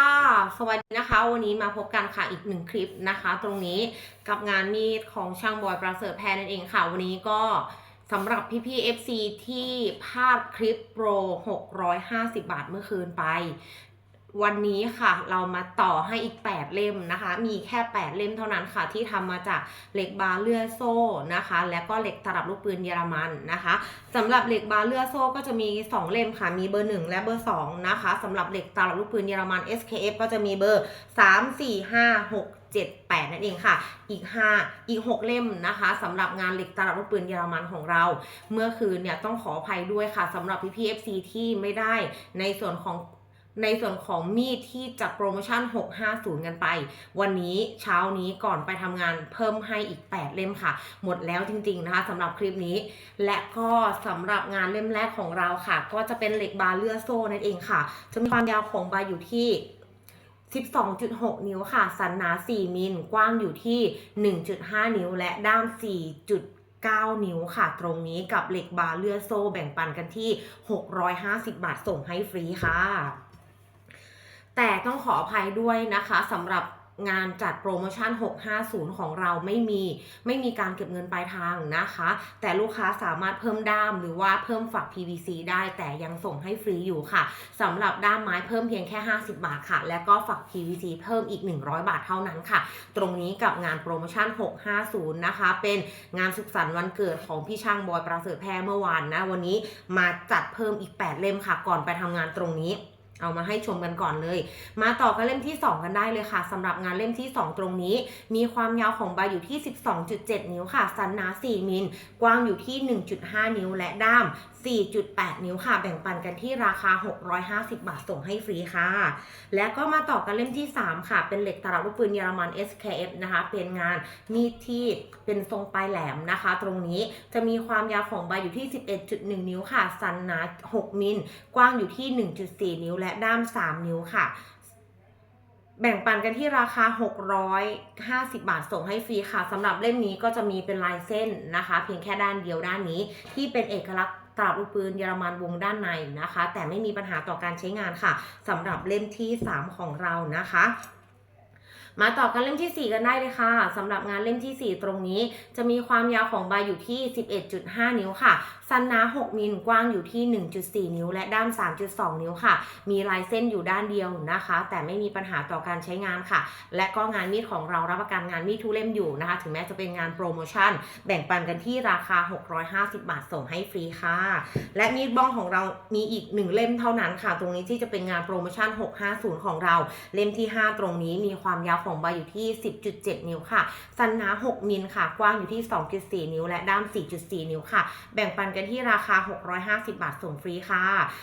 ค่ะสวัสดีนะคะ วันนี้มาพบกันค่ะอีกหนึ่งคลิปนะคะ ตรงนี้กับงานมีดของช่างบอยประเสริฐแพรนั่นเองค่ะ วันนี้ก็สำหรับพี่ๆ FC ที่พลาดคลิปโปร 650 บาทเมื่อคืนไป วันนี้ค่ะเรามาต่อให้อีก 8 เล่มนะคะ มีแค่ 8 เล่มเท่านั้นค่ะ ที่ทำมาจากเหล็กบาร์เลื่อยโซ่นะคะ และก็เหล็กตลับลูกปืนเยอรมันนะคะสำหรับเหล็กบาร์เลื่อยโซ่ก็จะมี 2 เล่มค่ะ มีเบอร์ 1 และเบอร์ 2 นะคะสำหรับเหล็กตลับลูกปืนเยอรมัน SKF ก็จะมีเบอร์ 3 4 5 6 7 8 นั่นเองค่ะ อีก 5 อีก 6 เล่มนะคะสำหรับงานเหล็กตลับลูกปืนเยอรมันของเรา เมื่อคืนเนี่ยต้องขออภัยด้วยค่ะสำหรับพี่พี FC ที่ไม่ได้ในส่วนของ ในส่วนของมีดที่จัดโปรโมชั่น 650 กันไป วันนี้เช้านี้ก่อนไปทำงานเพิ่มให้อีก 8 เล่มค่ะ หมดแล้วจริงๆนะคะสำหรับคลิปนี้ และก็สำหรับงานเล่มแรกของเราค่ะ ก็จะเป็นเหล็กบาร์เลื่อยโซ่นั่นเองค่ะ จะมีความยาวของบาร์อยู่ที่12.6 นิ้วค่ะ สันหนา 4 มิล กว้างอยู่ที่ 1.5 นิ้ว และด้าม 4.9 นิ้วค่ะ ตรงนี้กับเหล็กบาร์เลื่อยโซ่แบ่งปันกันที่ 650 บาทส่งให้ฟรีค่ะ แต่ต้องขออภัยด้วยนะคะสำหรับงานจัดโปรโมชั่น 650 ของเราไม่มีไม่มีการเก็บเงินปลายทางนะคะ แต่ลูกค้าสามารถเพิ่มด้ามหรือว่าเพิ่มฝัก PVC ได้แต่ยังส่งให้ฟรีอยู่ค่ะสำหรับด้ามไม้เพิ่มเพียงแค่ 50 บาทค่ะ และก็ฝัก PVC เพิ่มอีก 100 บาทเท่านั้นค่ะ ตรงนี้กับงานโปรโมชั่น 650 นะคะ เป็นงานสุขสันต์วันเกิดของพี่ช่างบอยประเสริฐแพรเมื่อวานนะวันนี้มาจัดเพิ่มอีก 8 เล่มค่ะ ก่อนไปทำงานตรงนี้ เอามาให้ชมกันก่อนเลย มาต่อกันเล่มที่ 2 กันได้เลยค่ะสำหรับงานเล่มที่ 2 ตรงนี้ มีความยาวของใบอยู่ที่ 12.7 นิ้วค่ะ สันหนา 4 มิล กว้างอยู่ที่ 1.5 นิ้วและด้าม 4.8 นิ้วค่ะ แบ่งปันกันที่ราคา 650 บาทส่งให้ฟรีค่ะ และก็มาต่อกันเล่มที่ 3 ค่ะ เป็นเหล็กตลับลูกปืนเยอรมัน SKF นะคะ เป็นงานมีดที่เป็นทรงปลายแหลมนะคะ ตรงนี้จะมีความยาวของใบอยู่ที่ 11.1 นิ้วค่ะ สันหนา6 มิล กว้างอยู่ที่ 1.4 นิ้ว และด้าม 3 นิ้วค่ะแบ่งปันกันที่ราคา 650 บาทส่งให้ฟรีค่ะสำหรับเล่มนี้ก็จะมีเป็นลายเส้นนะคะ เพียงแค่ด้านเดียวด้านนี้ที่เป็นเอกลักษณ์ ตราบลูกปืนเยอรมันวงด้านในนะคะ แต่ไม่มีปัญหาต่อการใช้งานค่ะสำหรับเล่มที่ 3 ของเรานะคะมาต่อกันเล่มทีสี่4 กันได้เลยค่ะสำหรับงานเล่มทีสี่ 4 ตรงนี้ จะมีความยาวของใบอยู่ที่ 11.5 นิ้วค่ะ สันนา6มิลกว้างอยู่ที่ 1.4 นิ้ว และด้าม 3.2 นิ้วค่ะ มีลายเส้นอยู่ด้านเดียวนะคะ แต่ไม่มีปัญหาต่อการใช้งานค่ะ และก็งานมีดของเรารับประกันงานมีดทุเล่มอยู่นะคะ ถึงแม้จะเป็นงานโปรโมชั่น แบ่งปันกันที่ราคา 650 บาทส่งให้ฟรีค่ะ และมีดบ้องของเรามีอีก 1 เล่มเท่านั้นค่ะ ตรงนี้ที่จะเป็นงานโปรโมชั่น 650 ของเรา เล่มที่ 5 ตรงนี้มีความยาวของใบอยู่ที่ 10.7 นิ้วค่ะสันนา6มิลค่ะ กว้างอยู่ที่ 2.4 นิ้ว และด้าม 4.4 นิ้วค่ะ แบ่งปันกันที่ราคา 650 บาทส่งฟรีค่ะ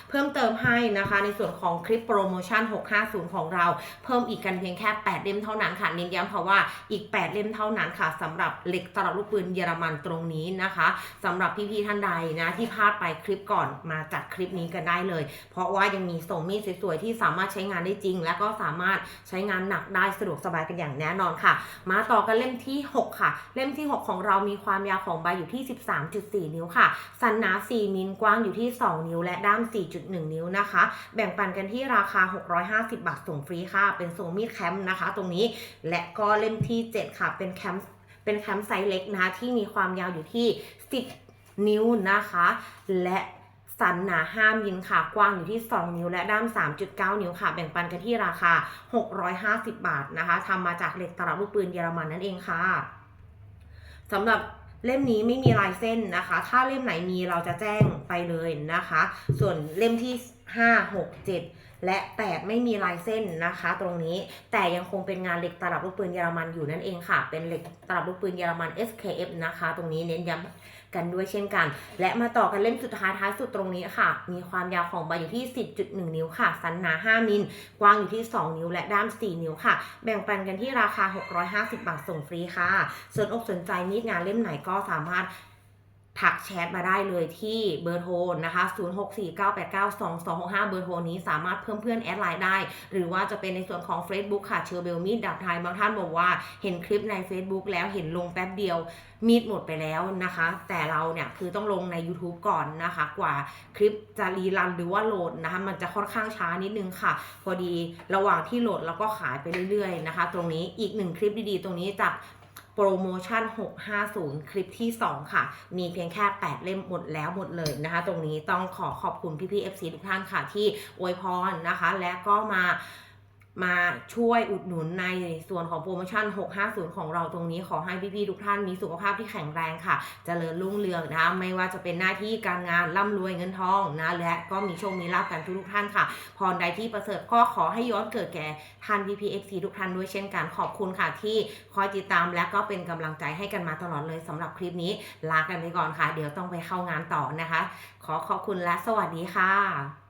เพิ่มเติมให้นะคะในส่วนของคลิปโปรโมชั่น 650 ของเรา เพิ่มอีกกันเพียงแค่ 8 เล่มเท่านั้นค่ะเน้นย้ำเพราะว่าอีก 8 เล่มเท่านั้นค่ะสำหรับเหล็กตลับลูกปืนเยอรมันตรงนี้นะคะสำหรับพี่ๆท่านใดนะที่พลาดไปคลิปก่อนมาจัดคลิปนี้กันได้เลย เพราะว่ายังมีส่งมีดสวยๆที่สามารถใช้งานได้จริง และก็สามารถใช้งานหนักได้สะดวกสบายกันอย่างแน่นอนค่ะ มาต่อกันเล่มที่ 6 ค่ะ เล่มที่ 6 ของเรามีความยาวของใบอยู่ที่ 13.4 นิ้วค่ะสันนา4มิลกว้างอยู่ที่ 2 นิ้วและด้าม 4.1 นิ้วนะคะ แบ่งปันกันที่ราคา 650 บาทส่งฟรีค่ะ เป็นทรงมีดแคมป์นะคะ ตรงนี้และก็เล่มที่ 7 ค่ะ เป็นแคมป์เป็นแคมป์ไซส์เล็กนะคะที่มีความยาวอยู่ที่ 10 นิ้วนะคะ และสันหนา5มิลค่ะ กว้างอยู่ที่ 2 นิ้วและด้าม 3.9 นิ้วค่ะ แบ่งปันกันที่ราคา 650 บาทนะคะทำมาจากเหล็กตลับลูกปืนเยอรมันนั่นเองค่ะสำหรับ เล่มนี้ไม่มีลายเส้นนะคะ ถ้าเล่มไหนมีเราจะแจ้งไปเลยนะคะ ส่วนเล่มที่ 5 6 7 และ8ไม่มีลายเส้นนะคะ ตรงนี้แต่ยังคงเป็นงานเหล็กตลับลูกปืนเยอรมันอยู่นั่นเองค่ะ เป็นเหล็กตลับลูกปืนเยอรมัน SKF นะคะ ตรงนี้เน้นย้ำกันด้วยเช่นกัน และมาต่อกันเล่มสุดท้ายท้ายสุดตรงนี้ค่ะ มีความยาวของใบอยู่ที่ 10.1 นิ้วค่ะ สันหนา 5 มิล กว้างอยู่ที่ 2 นิ้วและด้าม 4 นิ้วค่ะ แบ่งปันกันที่ราคา 650 บาทส่งฟรีค่ะส่วนอกสนใจมีดงานเล่มไหนก็สามารถ ทักแชทมาได้เลยที่เบอร์โทรนะคะ 0649892265 เบอร์โทรนี้สามารถเพิ่มเพื่อนแอดไลน์ได้ หรือว่าจะเป็นในส่วนของ Facebook ค่ะเชอร์เบลมีดดับไทยบางท่านบอกว่าเห็นคลิปใน Facebook แล้วเห็นลงแป๊บเดียวมีดหมดไปแล้วนะคะ แต่เราเนี่ยคือต้องลงใน YouTube ก่อนนะคะ กว่าคลิปจะรีรันหรือว่าโหลดนะคะ มันจะค่อนข้างช้านิดนึงค่ะ พอดีระหว่างที่โหลดเราก็ขายไปเรื่อยๆนะคะ ตรงนี้อีกหนึ่งคลิปดีๆ ตรงนี้จาก โปรโมชั่น 650 คลิปที่ 2 ค่ะ มีเพียงแค่ 8 เล่มหมดแล้วหมดเลยนะคะ ตรงนี้ต้องขอขอบคุณพี่ๆ FC ทุกท่านค่ะ ที่อวยพรนะคะ และก็มา มาช่วยอุดหนุนในส่วนของโปรโมชั่น 650 ของเราตรงนี้ขอให้พี่ๆทุกท่านมีสุขภาพที่แข็งแรงค่ะเจริญรุ่งเรืองนะ ไม่ว่าจะเป็นหน้าที่การงานร่ำรวยเงินทองนะ และก็มีโชคมีลาภกันทุกๆท่านค่ะ พรใดที่ประเสริฐก็ขอให้ย้อนเกิดแก่ท่านพี่พีเอฟซีทุกท่านด้วยเช่นกันขอบคุณค่ะที่คอยติดตามและก็เป็นกำลังใจให้กันมาตลอดเลยสำหรับคลิปนี้ลากันไปก่อนค่ะ เดี๋ยวต้องไปเข้างานต่อนะคะ ขอขอบคุณและสวัสดีค่ะ